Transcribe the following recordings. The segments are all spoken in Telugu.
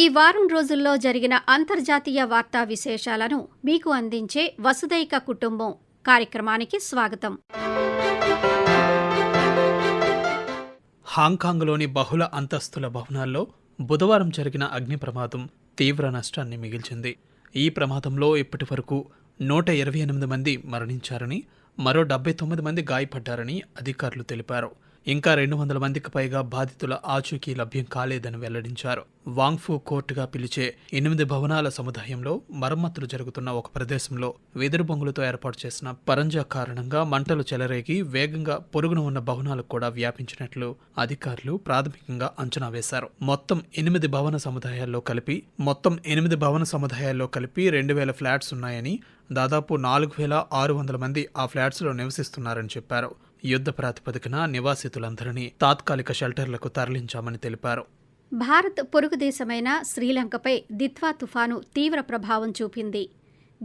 ఈ వారం రోజుల్లో జరిగిన అంతర్జాతీయ వార్తా విశేషాలను మీకు అందించే వసుదైక కుటుంబం కార్యక్రమానికి స్వాగతం. హాంకాంగ్లోని బహుళ అంతస్తుల భవనాల్లో బుధవారం జరిగిన అగ్ని ప్రమాదం తీవ్ర నష్టాన్ని మిగిల్చింది. ఈ ప్రమాదంలో ఇప్పటి వరకు నూట ఇరవై ఎనిమిది మంది మరణించారని మరో డెబ్బై తొమ్మిది మంది గాయపడ్డారని అధికారులు తెలిపారు. ఇంకా రెండు వందల మందికి పైగా బాధితుల ఆచూకీ లభ్యం కాలేదని వెల్లడించారు. వాంగ్ఫు కోర్టుగా పిలిచే ఎనిమిది భవనాల సముదాయంలో మరమ్మతులు జరుగుతున్న ఒక ప్రదేశంలో వెదురు బొంగులతో ఏర్పాటు చేసిన పరంజా కారణంగా మంటలు చెలరేగి వేగంగా పొరుగున ఉన్న భవనాలకు కూడా వ్యాపించినట్లు అధికారులు ప్రాథమికంగా అంచనా వేశారు. మొత్తం ఎనిమిది భవన సముదాయాల్లో కలిపి మొత్తం ఎనిమిది భవన సముదాయాల్లో కలిపి రెండు వేల ఫ్లాట్స్ ఉన్నాయని దాదాపు నాలుగు వేల ఆరు వందల మంది ఆ ఫ్లాట్స్లో నివసిస్తున్నారని చెప్పారు. యుద్ధ ప్రాతిపదికన నివాసితులందరినీ తాత్కాలిక షెల్టర్లకు తరలించామని తెలిపారు. భారత్ పొరుగు దేశమైన శ్రీలంకపై దిత్వా తుఫాను తీవ్ర ప్రభావం చూపింది.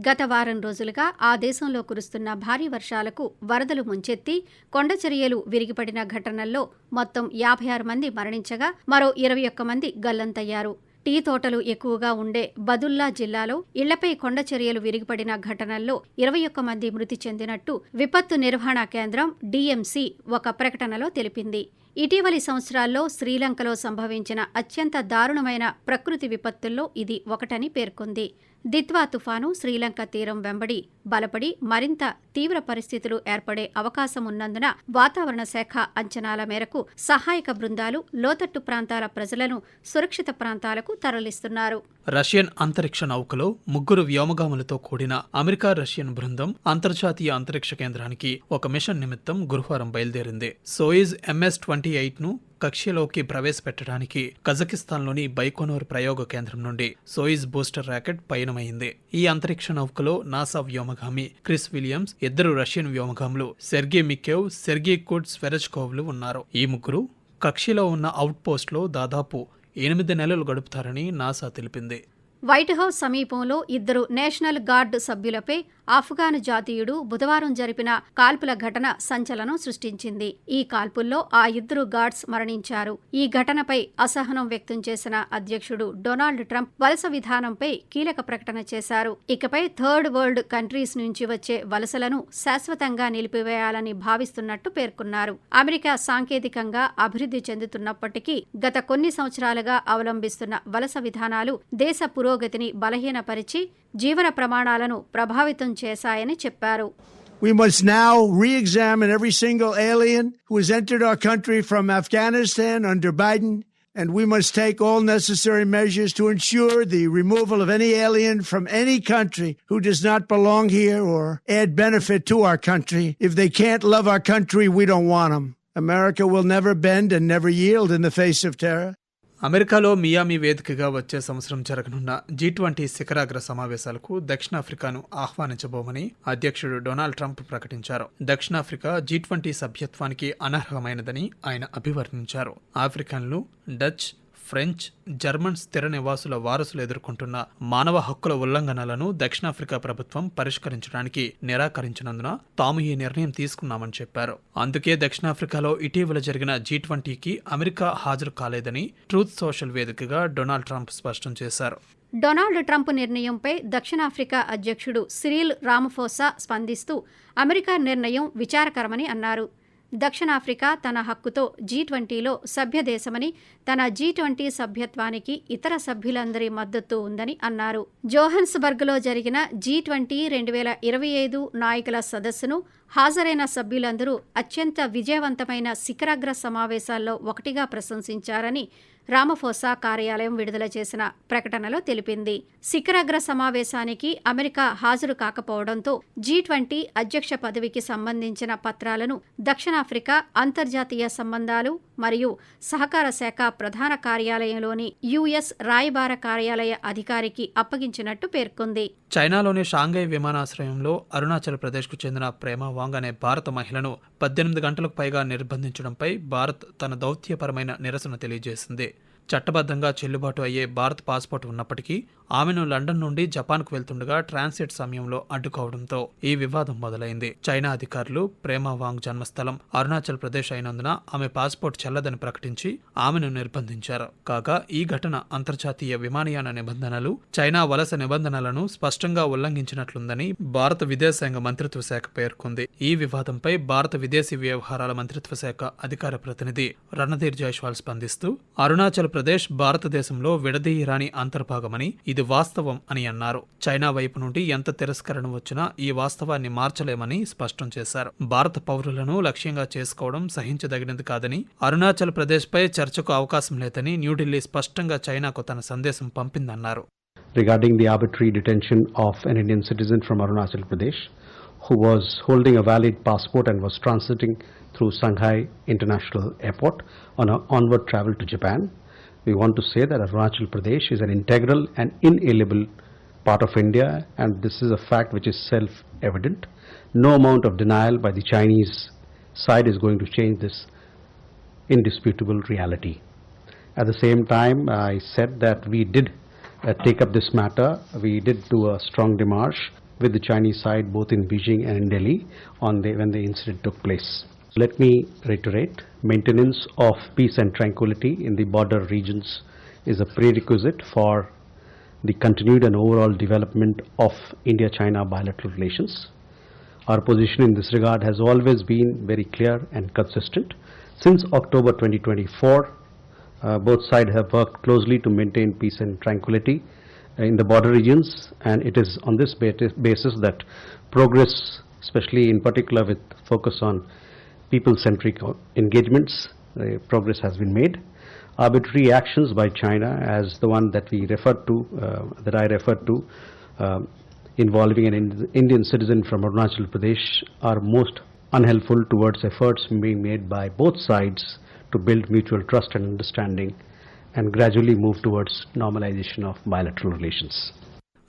గత వారం రోజులుగా ఆ దేశంలో కురుస్తున్న భారీ వర్షాలకు వరదలు ముంచెత్తి కొండచర్యలు విరిగిపడిన ఘటనల్లో మొత్తం యాభై ఆరు మంది మరణించగా మరో ఇరవై ఒక్క మంది గల్లంతయ్యారు. టీ తోటలు ఎక్కువగా ఉండే బదుల్లా జిల్లాలో ఇళ్ళపై కొండ చర్యలు విరిగిపడిన ఘటనల్లో ఇరవై ఒక్క మంది మృతి చెందినట్టు విపత్తు నిర్వహణ కేంద్రం డీఎంసీ ఒక ప్రకటనలో తెలిపింది. ఇటీవలి సంవత్సరాల్లో శ్రీలంకలో సంభవించిన అత్యంత దారుణమైన ప్రకృతి విపత్తుల్లో ఇది ఒకటని పేర్కొంది. దిత్వా తుఫాను శ్రీలంక తీరం వెంబడి బలపడి మరింత తీవ్ర పరిస్థితులు ఏర్పడే అవకాశం ఉన్నందున వాతావరణ శాఖ అంచనాల మేరకు సహాయక బృందాలు లోతట్టు ప్రాంతాల ప్రజలను సురక్షిత ప్రాంతాలకు తరలిస్తున్నారు. రష్యన్ అంతరిక్ష నౌకలో ముగ్గురు వ్యోమగాములతో కూడిన అమెరికా రష్యన్ బృందం అంతర్జాతీయ అంతరిక్ష కేంద్రానికి ఒక మిషన్ నిమిత్తం గురువారం బయలుదేరింది. సోయిజ్ ఎంఎస్ ట్వంటీ ట్వంటీ ఎయిట్ను కక్ష్యలోకి ప్రవేశపెట్టడానికి కజకిస్తాన్లోని బైకోనోర్ ప్రయోగ కేంద్రం నుండి సోయిజ్ బూస్టర్ ర్యాకెట్ పయనమైంది. ఈ అంతరిక్ష నౌకలో నాసా వ్యోమగామి క్రిస్ విలియమ్స్ ఇద్దరు రష్యన్ వ్యోమగాములు సెర్గే మికేవ్ సెర్గే కుడ్ స్వెరజ్కోవ్లు ఉన్నారు. ఈ ముగ్గురు కక్షిలో ఉన్న అవుట్పోస్ట్లో దాదాపు ఎనిమిది నెలలు గడుపుతారని నాసా తెలిపింది. వైట్ హౌస్ సమీపంలో ఇద్దరు నేషనల్ గార్డ్ సభ్యులపై ఆఫ్ఘాన్ జాతీయుడు బుధవారం జరిపిన కాల్పుల ఘటన సంచలనం సృష్టించింది. ఈ కాల్పుల్లో ఆ ఇద్దరు గార్డ్స్ మరణించారు. ఈ ఘటనపై అసహనం వ్యక్తం చేసిన అధ్యక్షుడు డొనాల్డ్ ట్రంప్ వలస విధానంపై కీలక ప్రకటన చేశారు. ఇకపై థర్డ్ వరల్డ్ కంట్రీస్ నుంచి వచ్చే వలసలను శాశ్వతంగా నిలిపివేయాలని భావిస్తున్నట్టు పేర్కొన్నారు. అమెరికా సాంకేతికంగా అభివృద్ధి చెందుతున్నప్పటికీ గత కొన్ని సంవత్సరాలుగా అవలంబిస్తున్న వలస విధానాలు దేశ పురోగతిని బలహీనపరిచి జీవన ప్రమాణాలను ప్రభావితం చేశాయని చెప్పారు We must now re examine every single alien who has entered our country from Afghanistan under Biden, and we must take all necessary measures to ensure the removal of any alien from any country who does not belong here or add benefit to our country. If they can't love our country, we don't want them. America will never bend and never yield in the face of terror. అమెరికాలో మియామి వేదికగా వచ్చే సంవత్సరం జరగనున్న జీ ట్వంటీ శిఖరాగ్ర సమావేశాలకు దక్షిణాఫ్రికాను ఆహ్వానించబోమని అధ్యక్షుడు డొనాల్డ్ ట్రంప్ ప్రకటించారు. దక్షిణాఫ్రికా జీ ట్వంటీ సభ్యత్వానికి అనర్హమైనదని ఆయన అభివర్ణించారు. ఆఫ్రికన్లు డచ్ ఫ్రెంచ్ జర్మన్ స్థిర నివాసుల వారసులు ఎదుర్కొంటున్న మానవ హక్కుల ఉల్లంఘనలను దక్షిణాఫ్రికా ప్రభుత్వం పరిష్కరించడానికి నిరాకరించినందున తాము ఈ నిర్ణయం తీసుకున్నామని చెప్పారు. అందుకే దక్షిణాఫ్రికాలో ఇటీవల జరిగిన జీ ట్వంటీకి అమెరికా హాజరు కాలేదని ట్రూత్ సోషల్ వేదికగా డొనాల్డ్ ట్రంప్ స్పష్టం చేశారు. డొనాల్డ్ ట్రంప్ నిర్ణయంపై దక్షిణాఫ్రికా అధ్యక్షుడు సిరిల్ రామఫోసా స్పందిస్తూ అమెరికా నిర్ణయం విచారకరమని అన్నారు. దక్షిణాఫ్రికా తన హక్కుతో జీ ట్వంటీలో సభ్యదేశమని తన జీ ట్వంటీ సభ్యత్వానికి ఇతర సభ్యులందరి మద్దతు ఉందని అన్నారు. జోహన్స్బర్గ్లో జరిగిన జీ ట్వంటీ రెండు వేల ఇరవై ఐదు నాయకుల సదస్సును హాజరైన సభ్యులందరూ అత్యంత విజయవంతమైన శిఖరాగ్ర సమావేశాల్లో ఒకటిగా ప్రశంసించారని రామఫోసా కార్యాలయం విడుదల చేసిన ప్రకటనలో తెలిపింది. శిఖరాగ్ర సమావేశానికి అమెరికా హాజరు కాకపోవడంతో జీ ట్వంటీ అధ్యక్ష పదవికి సంబంధించిన పత్రాలను దక్షిణాఫ్రికా అంతర్జాతీయ సంబంధాలు మరియు సహకార శాఖ ప్రధాన కార్యాలయంలోని యుఎస్ రాయబార కార్యాలయ అధికారికి అప్పగించినట్టు పేర్కొంది. చైనాలోని షాంఘై విమానాశ్రయంలో అరుణాచల్ ప్రదేశ్కు చెందిన ప్రేమ వాంగ్ అనే భారత మహిళను పద్దెనిమిది గంటలకు పైగా నిర్బంధించడంపై భారత్ తన దౌత్యపరమైన నిరసన తెలియజేసింది. చట్టబద్ధంగా చెల్లుబాటు అయ్యే భారత్ పాస్పోర్ట్ ఉన్నప్పటికీ ఆమెను లండన్ నుండి జపాన్కు వెళ్తుండగా ట్రాన్సిట్ సమయంలో అడ్డుకోవడంతో ఈ వివాదం మొదలైంది. చైనా అధికారులు ప్రేమ వాంగ్ జన్మస్థలం అరుణాచల్ ప్రదేశ్ అయినందున ఆమె పాస్పోర్ట్ చెల్లదని ప్రకటించి ఆమెను నిర్బంధించారు. కాగా ఈ ఘటన అంతర్జాతీయ విమానయాన నిబంధనలు చైనా వలస నిబంధనలను స్పష్టంగా ఉల్లంఘించినట్లుందని భారత విదేశాంగ మంత్రిత్వ శాఖ పేర్కొంది. ఈ వివాదంపై భారత విదేశీ వ్యవహారాల మంత్రిత్వ శాఖ అధికార ప్రతినిధి రణధీర్ జైస్వాల్ స్పందిస్తూ అరుణాచల్ ఆంధ్రప్రదేశ్ భారతదేశంలో విడదీయరాని అంతర్భాగమని ఇది వాస్తవం అని అన్నారు చైనా వైపు నుండి ఎంత తిరస్కరణ వచ్చినా ఈ వాస్తవాన్ని మార్చలేమని స్పష్టం చేశారు భారత పౌరులను లక్ష్యంగా చేసుకోవడం సహించదగినది కాదని అరుణాచల్ ప్రదేశ్పై చర్చకు అవకాశం లేదని న్యూఢిల్లీ స్పష్టంగా చైనాకు తన సందేశం పంపిందన్నారు regarding the arbitrary detention of an Indian citizen from Arunachal Pradesh who was holding a valid passport and was transiting through Shanghai International Airport on an onward travel to Japan. We want to say that Arunachal Pradesh is an integral and inalienable part of India and this is a fact which is self-evident. No amount of denial by the Chinese side is going to change this indisputable reality. At the same time, I said that we did uh, take up this matter. We did do a strong démarche with the Chinese side, both in Beijing and in Delhi, on the, when the incident took place. Let me reiterate: maintenance of peace and tranquility in the border regions is a prerequisite for the continued and overall development of India-China bilateral relations. Our position in this regard has always been very clear and consistent. Since October 2024, uh, both sides have worked closely to maintain peace and tranquility uh, in the border regions, and it is on this basis that progress, especially in particular with focus on people-centric engagements, uh, progress has been made. Arbitrary actions by China, as the one that we referred to, uh, that I referred to, um, involving an Ind- Indian citizen from Arunachal Pradesh, are most unhelpful towards efforts being made by both sides to build mutual trust and understanding and gradually move towards normalization of bilateral relations.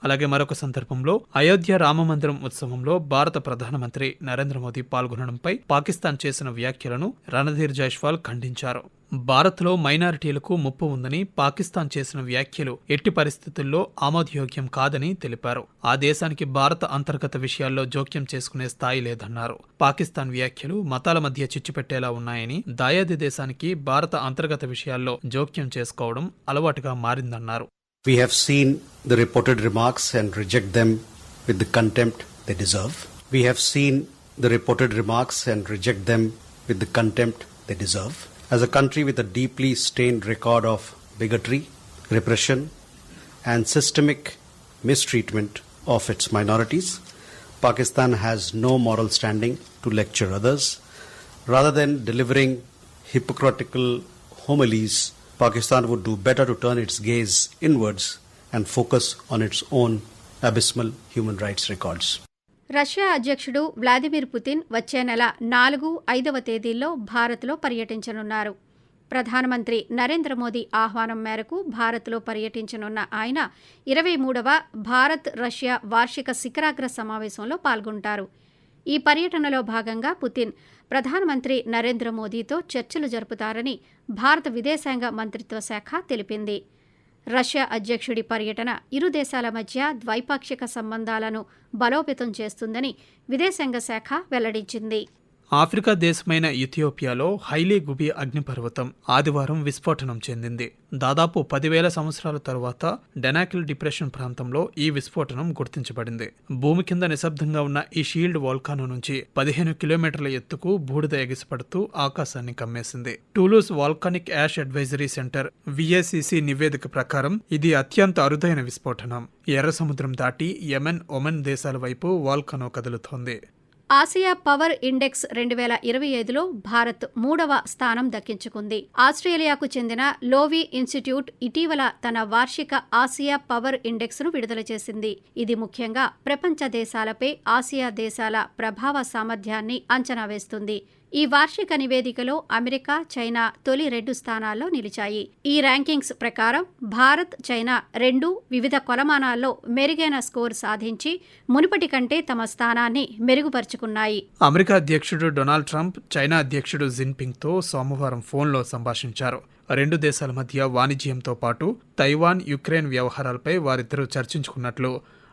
అలాగే మరొక సందర్భంలో అయోధ్య రామమందిరం ఉత్సవంలో భారత ప్రధానమంత్రి నరేంద్ర మోదీ పాల్గొనడంపై పాకిస్తాన్ చేసిన వ్యాఖ్యలను రణధీర్ జైష్వాల్ ఖండించారు. భారత్లో మైనారిటీలకు ముప్పు ఉందని పాకిస్తాన్ చేసిన వ్యాఖ్యలు ఎట్టి పరిస్థితుల్లో ఆమోదయోగ్యం కాదని తెలిపారు. ఆ దేశానికి భారత అంతర్గత విషయాల్లో జోక్యం చేసుకునే స్థాయి లేదన్నారు. పాకిస్తాన్ వ్యాఖ్యలు మతాల మధ్య చిచ్చుపెట్టేలా ఉన్నాయని దాయాది దేశానికి భారత అంతర్గత విషయాల్లో జోక్యం చేసుకోవడం అలవాటుగా మారిందన్నారు. We have seen the reported remarks and reject them with the contempt they deserve. We have seen the reported remarks and reject them with the contempt they deserve. As a country with a deeply stained record of bigotry, repression, and systemic mistreatment of its minorities, Pakistan has no moral standing to lecture others. Rather than delivering hypocritical homilies, Pakistan would do better to turn its gaze inwards and focus on its own abysmal human rights records. Russia అధ్యక్షుడు వ్లాదిమిర్ పుతిన్ వచ్చే నెల నాలుగు ఐదవ తేదీల్లో భారత్లో పర్యటించనున్నారు ప్రధానమంత్రి నరేంద్ర మోదీ ఆహ్వానం మేరకు భారత్లో పర్యటించనున్న ఆయన ఇరవై మూడవ భారత్ రష్యా వార్షిక శిఖరాగ్ర సమావేశంలో పాల్గొంటారు ఈ పర్యటనలో భాగంగా పుతిన్ ప్రధానమంత్రి నరేంద్ర మోదీతో చర్చలు జరుపుతారని భారత విదేశాంగ మంత్రిత్వ శాఖ తెలిపింది. రష్యా అధ్యక్షుడి పర్యటన ఇరు దేశాల మధ్య ద్వైపాక్షిక సంబంధాలను బలోపేతం చేస్తుందని విదేశాంగ శాఖ వెల్లడించింది. ఆఫ్రికా దేశమైన ఇథియోపియాలో హైలీ గుబి అగ్నిపర్వతం ఆదివారం విస్ఫోటనం చెందింది. దాదాపు పదివేల సంవత్సరాల తరువాత డెనాకిల్ డిప్రెషన్ ప్రాంతంలో ఈ విస్ఫోటనం గుర్తించబడింది. భూమి కింద నిశ్శబ్దంగా ఉన్న ఈ షీల్డ్ వాల్కానో నుంచి పదిహేను కిలోమీటర్ల ఎత్తుకు బూడిద ఎగిసిపడుతూ ఆకాశాన్ని కమ్మేసింది. Toulouse volcanic ash advisory centre VACC నివేదిక ప్రకారం ఇది అత్యంత అరుదైన విస్ఫోటనం. ఎర్ర సముద్రం దాటి యెమెన్ ఒమెన్ దేశాల వైపు వాల్కానో కదులుతోంది. ఆసియా పవర్ ఇండెక్స్ రెండు వేల ఇరవై ఐదులో భారత్ మూడవ స్థానం దక్కించుకుంది. ఆస్ట్రేలియాకు చెందిన లోవి ఇన్స్టిట్యూట్ ఇటీవల తన వార్షిక ఆసియా పవర్ ఇండెక్స్ను విడుదల చేసింది. ఇది ముఖ్యంగా ప్రపంచ దేశాలపై ఆసియా దేశాల ప్రభావ సామర్థ్యాన్ని అంచనా వేస్తుంది. ఈ వార్షిక నివేదికలో అమెరికా చైనా తొలి రెండు స్థానాల్లో నిలిచాయి. ఈ ర్యాంకింగ్స్ ప్రకారం భారత్ చైనా రెండు వివిధ కొలమానాల్లో మెరుగైన స్కోర్ సాధించి మునుపటి కంటే తమ స్థానాన్ని మెరుగుపరుచుకున్నాయి. అమెరికా అధ్యక్షుడు డొనాల్డ్ ట్రంప్ చైనా అధ్యక్షుడు జిన్పింగ్తో సోమవారం ఫోన్లో సంభాషించారు. రెండు దేశాల మధ్య వాణిజ్యంతో పాటు తైవాన్ యుక్రెయిన్ వ్యవహారాలపై వారిద్దరూ చర్చించుకున్నట్లు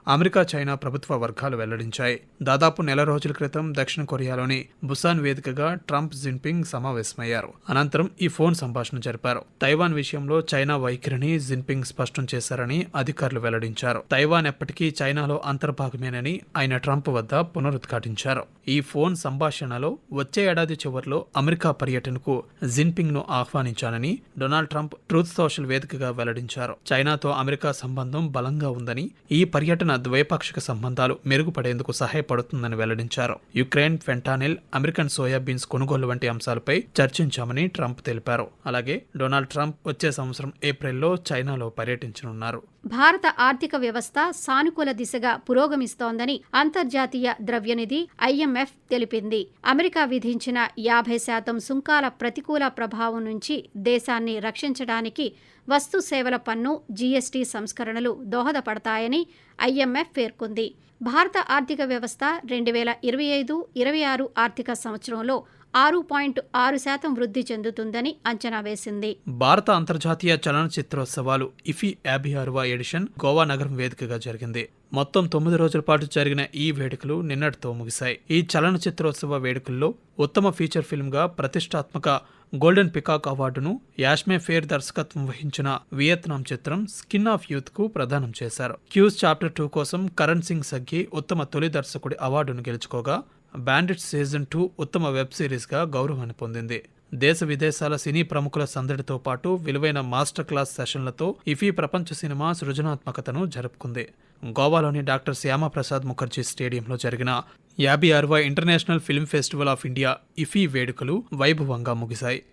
అమెరికా చైనా ప్రభుత్వ వర్గాలు వెల్లడించాయి. దాదాపు నెల రోజుల క్రితం దక్షిణ కొరియాలోని బుసాన్ వేదికగా ట్రంప్ జిన్పింగ్ సమావేశమయ్యారు. అనంతరం ఈ ఫోన్ సంభాషణ జరిపారు. తైవాన్ విషయంలో చైనా వైఖరిని జిన్పింగ్ స్పష్టం చేశారని అధికారులు వెల్లడించారు. తైవాన్ ఎప్పటికీ చైనాలో అంతర్భాగమేనని ఆయన ట్రంప్ వద్ద పునరుద్ఘాటించారు. ఈ ఫోన్ సంభాషణలో వచ్చే ఏడాది చివరిలో అమెరికా పర్యటనకు జిన్పింగ్ను ఆహ్వానించానని డొనాల్డ్ ట్రంప్ ట్రూత్ సోషల్ వేదికగా వెల్లడించారు. చైనాతో అమెరికా సంబంధం బలంగా ఉందని ఈ పర్యటన ద్వైపాక్షిక సంబంధాలు మెరుగుపడేందుకు సహాయపడుతుందని వెల్లడించారు. యుక్రెయిన్ ఫెంటానిల్ అమెరికన్ సోయాబీన్స్ కొనుగోలు వంటి అంశాలపై చర్చించామని ట్రంప్ తెలిపారు. అలాగే డొనాల్డ్ ట్రంప్ వచ్చే సంవత్సరం ఏప్రిల్లో చైనాలో పర్యటించనున్నారు. భారత ఆర్థిక వ్యవస్థ సానుకూల దిశగా పురోగమిస్తోందని అంతర్జాతీయ ద్రవ్యనిధి ఐఎంఎఫ్ తెలిపింది. అమెరికా విధించిన యాభై శాతం సుంకాల ప్రతికూల ప్రభావం నుంచి దేశాన్ని రక్షించడానికి వస్తు సేవల పన్ను జీఎస్టీ సంస్కరణలు దోహదపడతాయని ఐఎంఎఫ్ పేర్కొంది. భారత ఆర్థిక వ్యవస్థ రెండు వేల ఇరవై ఐదు ఇరవై ఆరు ఆర్థిక సంవత్సరంలో ఆరు పాయింట్ ఆరు శాతం వృద్ధి చెందుతుందని అంచనా వేసింది. భారత అంతర్జాతీయ చలనచిత్రోత్సవాలు ఇఫీ యాభై ఆరవ ఎడిషన్ గోవా నగరం వేదికగా జరిగింది. మొత్తం తొమ్మిది రోజుల పాటు జరిగిన ఈ వేడుకలు నిన్నటితో ముగిశాయి. ఈ చలనచిత్రోత్సవ వేడుకల్లో ఉత్తమ ఫీచర్ ఫిల్మ్గా ప్రతిష్టాత్మక గోల్డెన్ పికాక్ అవార్డును యాష్మే ఫేర్ దర్శకత్వం వహించిన వియత్నాం చిత్రం స్కిన్ ఆఫ్ యూత్కు ప్రదానం చేశారు. క్యూస్ చాప్టర్ టూ కోసం కరణ్ సింగ్ సగ్గి ఉత్తమ తొలి దర్శకుడి అవార్డును గెలుచుకోగా బ్యాండిట్ సీజన్ టూ ఉత్తమ వెబ్ సిరీస్గా గౌరవాన్ని పొందింది. దేశ విదేశాల సినీ ప్రముఖుల సందడితో పాటు విలువైన మాస్టర్ క్లాస్ సెషన్లతో ఇఫీ ప్రపంచ సినిమా సృజనాత్మకతను జరుపుకుంది. గోవాలోని డాక్టర్ శ్యామప్రసాద్ ముఖర్జీ స్టేడియంలో జరిగిన యాభై ఆరవ international film festival of India IFFI వేడుకలు వైభవంగా ముగిశాయి.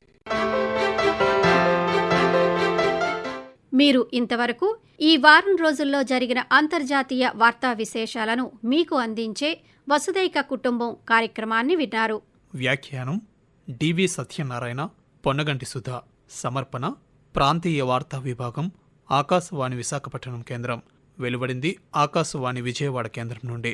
మీరు ఇంతవరకు ఈ వారం రోజుల్లో జరిగిన అంతర్జాతీయ వార్తా విశేషాలను మీకు అందించే వసుదైక కుటుంబం కార్యక్రమాన్ని విన్నారు. వ్యాఖ్యానం డివి సత్యనారాయణ పొన్నగంటి సుధా. సమర్పణ ప్రాంతీయ వార్తా విభాగం ఆకాశవాణి విశాఖపట్నం కేంద్రం. వెలువడింది ఆకాశవాణి విజయవాడ కేంద్రం నుండి.